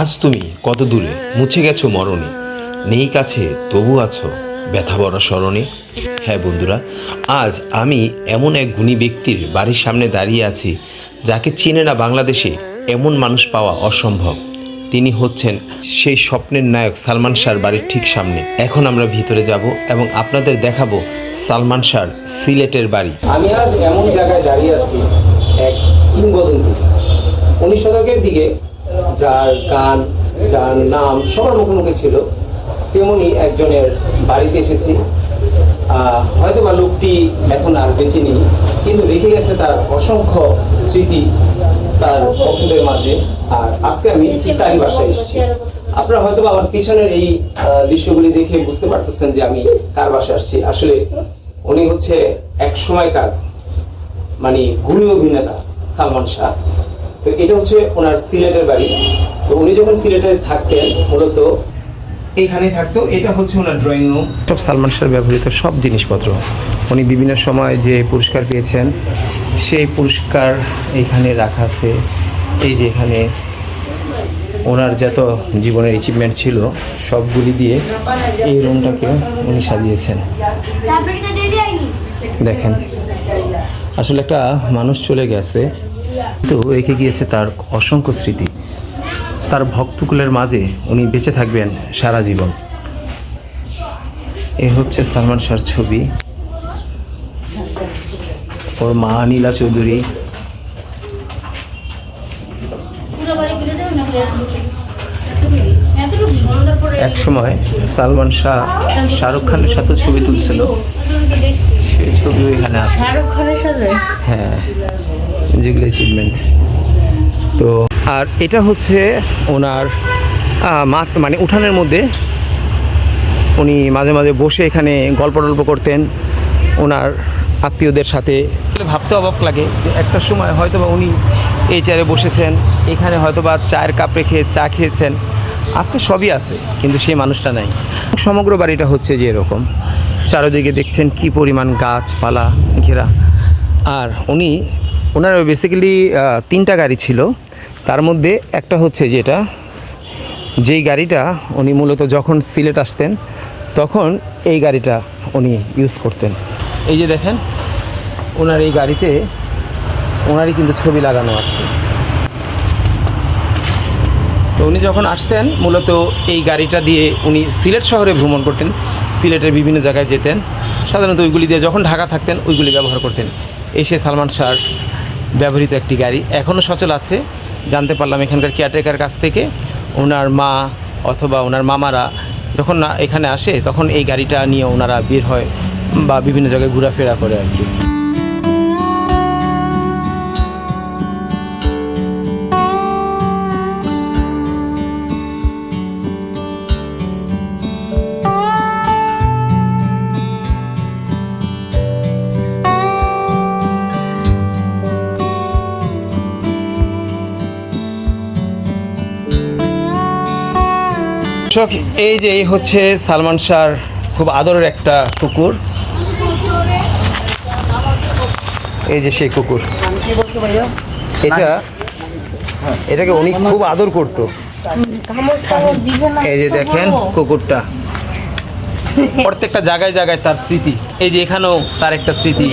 আজ তুমি কত দূরে? মুছে গেছো মরণে। নেই কাছে, তবু আছো। ব্যথা বড় স্মরণে। হ্যাঁ বন্ধুরা, আজ আমি এমন এক গুণী ব্যক্তির বাড়ির সামনে দাঁড়িয়ে আছি, যাকে চিনে না বাংলাদেশে এমন মানুষ পাওয়া অসম্ভব। তিনি হচ্ছেন সেই স্বপ্নের নায়ক সালমান শাহর বাড়ির ঠিক সামনে। এখন আমরা ভিতরে যাব এবং আপনাদের দেখাবো সালমান শাহর সিলেটের বাড়ি। আমি আজ এমন জায়গায় দাঁড়িয়ে আছি, এক কিংবদন্তি। উনিশ শতকের দিকে যার গান, যার নাম সবার মুখে মুখে ছিল, তেমনি একজনের বাড়িতে এসেছি। হয়তো বা লোকটি এখন আর বেঁচে নেই, কিন্তু রেখে গেছে তার অসংখ্য স্মৃতি তার ভক্তদের মাঝে। আর আজকে আমি তারই বাসায় এসেছি। আপনারা হয়তো আমার পিছনের এই দৃশ্যগুলি দেখে বুঝতে পারতেছেন যে আমি কার বাসায় আসছি। আসলে উনি হচ্ছে এক সময়কার মানে গুণী অভিনেতা সালমান শাহ। তো এটা হচ্ছে ওনার সিলেটের বাড়ি। তো উনি যখন সিলেটে থাকতেন মূলত এইখানে থাকতো। এটা হচ্ছে ওনার ড্রয়িং রুম সব সালমান শাহর ব্যবহৃত সব জিনিসপত্র। উনি বিভিন্ন সময় যে পুরস্কার পেয়েছেন সেই পুরস্কার এইখানে রাখা আছে। এই যে এখানে ওনার যত জীবনের অ্যাচিভমেন্ট ছিল সবগুলি দিয়ে এই রুমটাকে উনি সাজিয়েছেন। দেখেন আসলে একটা মানুষ চলে গেছে তো রেখে গিয়েছে তার অসংখ্য স্মৃতি। তার ভক্তকুলের মাঝে উনি বেঁচে থাকবেন সারা জীবন। এ হচ্ছে সালমান শাহর ছবি। ওর মা নীলা চৌধুরী। এক সময় সালমান শাহ শাহরুখ খানের সাথে ছবি তুলছিল। সেই ছবিও এখানে আছে। শাহরুখ খানের সাথে? হ্যাঁ যেগুলো অ্যাচিভমেন্ট তো আর এটা হচ্ছে ওনার মাঠ মানে উঠানের মধ্যে। উনি মাঝে মাঝে বসে এখানে গল্প টল্প করতেন ওনার আত্মীয়দের সাথে। ভাবতে অবাক লাগে যে একটা সময় হয়তো বা উনি এই চেয়ারে বসেছেন এখানে হয়তো বা চায়ের কাপ রেখে চা খেয়েছেন। আজকে সবই আছে, কিন্তু সেই মানুষটা নাই। সমগ্র বাড়িটা হচ্ছে যে এরকম। চারিদিকে দেখছেন কি পরিমাণ গাছপালা, ঘেরা। আর উনি, ওনার বেসিক্যালি তিনটা গাড়ি ছিল। তার মধ্যে একটা হচ্ছে যেটা, যেই গাড়িটা উনি মূলত যখন সিলেট আসতেন, তখন এই গাড়িটা উনি ইউজ করতেন। এই যে দেখেন, ওনার এই গাড়িতে ওনারই কিন্তু ছবি লাগানো আছে। উনি যখন আসতেন, মূলত এই গাড়িটা দিয়ে উনি সিলেট শহরে ভ্রমণ করতেন। সিলেটের বিভিন্ন জায়গায় যেতেন। সাধারণত ওইগুলি দিয়ে যখন ঢাকা থাকতেন, ওইগুলি ব্যবহার করতেন। এসে সালমান শাহর ব্যবহৃত একটি গাড়ি এখনও সচল আছে। জানতে পারলাম এখানকার কেয়ারটেকার কাছ থেকে ওনার মা অথবা ওনার মামারা যখন এখানে আসে, তখন এই গাড়িটা নিয়ে ওনারা বের হয় বা বিভিন্ন জায়গায় ঘোরাফেরা করে আর কি। দর্শক, এই যে এই হচ্ছে সালমান শাহর খুব আদরের একটা কুকুর। এই যে সেই কুকুর। এটা, এটাকে উনি খুব আদর করতো। এই যে দেখেন কুকুরটা। প্রত্যেকটা জায়গায় জায়গায় তার স্মৃতি। এই যে এখানেও তার একটা স্মৃতি।